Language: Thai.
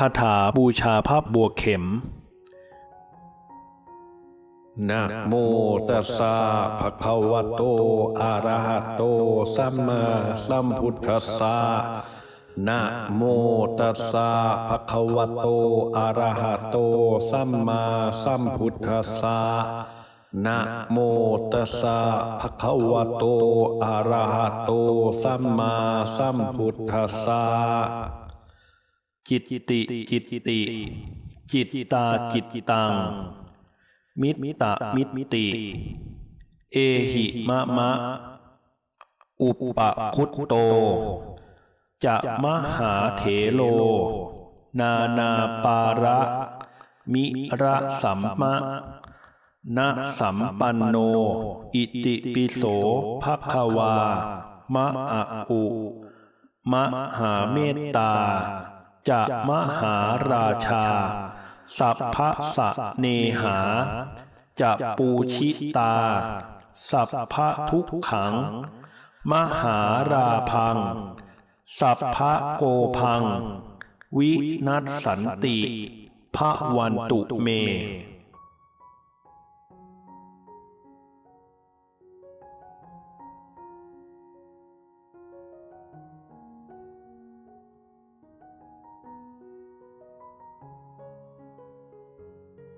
คาถาบูชาภาพบัวเข็ม นะโมตัสสะภะคะวะโต อะระหะโต สัมมาสัมพุทธัสสะนะโมตัสสะภะคะวะโต อะระหะโต สัมมาสัมพุทธัสสะนะโมตัสสะภะคะวะโต อะระหะโต สัมมาสัมพุทธัสสะ จิตติจิตติ จิตตาจิตตัง มิตตะมิตติ เอหิมะมะ อุปะคุตโต จะมหาเถโล นานาปาระ มิระสัมมะนะสัมปันโน อิติปิโสภะคะวา มะอะอุมหาเมตตา จะมหาราชา สัพพะสะเนหา จะปูชิตา สัพพะทุกขัง มหาราพัง สัพพะโกพัง วินัสสันติพระวันตุเม